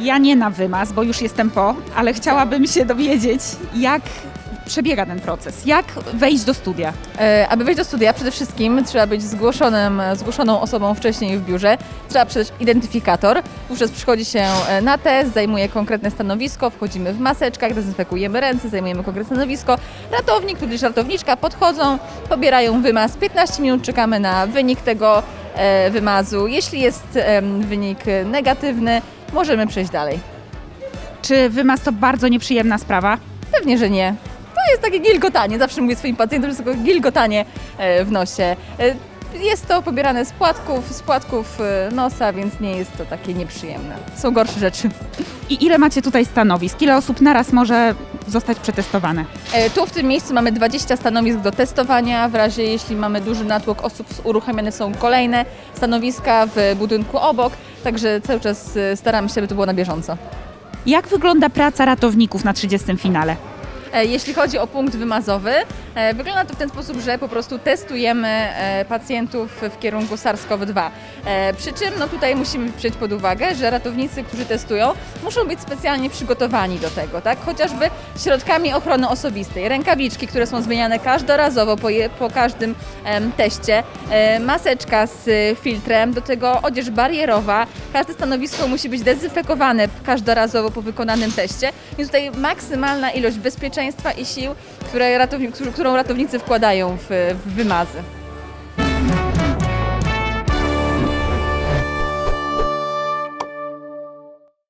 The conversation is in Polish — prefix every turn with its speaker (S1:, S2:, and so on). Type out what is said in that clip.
S1: Ja nie na wymaz, bo już jestem po, ale chciałabym się dowiedzieć, jak przebiega ten proces. Jak wejść do studia?
S2: E, Aby wejść do studia, przede wszystkim trzeba być zgłoszonym, zgłoszoną osobą wcześniej w biurze. Trzeba przydać identyfikator. Wówczas przychodzi się e, na test, zajmuje konkretne stanowisko, wchodzimy w maseczkach, dezynfekujemy ręce, zajmujemy konkretne stanowisko. Ratownik tudzież ratowniczka podchodzą, pobierają wymaz. 15 minut czekamy na wynik tego wymazu. Jeśli jest wynik negatywny, możemy przejść dalej.
S1: Czy wymaz to bardzo nieprzyjemna sprawa?
S2: Pewnie, że nie. To jest takie gilgotanie. Zawsze mówię swoim pacjentom, że jest tylko gilgotanie e, w nosie. Jest to pobierane z płatków, z płatków e, nosa, więc nie jest to takie nieprzyjemne. Są gorsze rzeczy.
S1: I ile macie tutaj stanowisk? Ile osób naraz może zostać przetestowane?
S2: E, Tu w tym miejscu mamy 20 stanowisk do testowania. W razie jeśli mamy duży natłok osób, uruchamiane są kolejne stanowiska w budynku obok. Także cały czas e, staramy się, aby to było na bieżąco.
S1: Jak wygląda praca ratowników na 30 finale?
S2: E, Jeśli chodzi o punkt wymazowy, e, wygląda to w ten sposób, że po prostu testujemy e, pacjentów w kierunku SARS-CoV-2. E, Przy czym no tutaj musimy wziąć pod uwagę, że ratownicy, którzy testują, muszą być specjalnie przygotowani do tego, tak? Chociażby środkami ochrony osobistej, rękawiczki, które są zmieniane każdorazowo po, je, po każdym em, teście, e, maseczka z filtrem, do tego odzież barierowa. Każde stanowisko musi być dezynfekowane każdorazowo po wykonanym teście. Więc tutaj maksymalna ilość bezpieczeństwa i sił, które którą ratownicy wkładają w, w wymazy.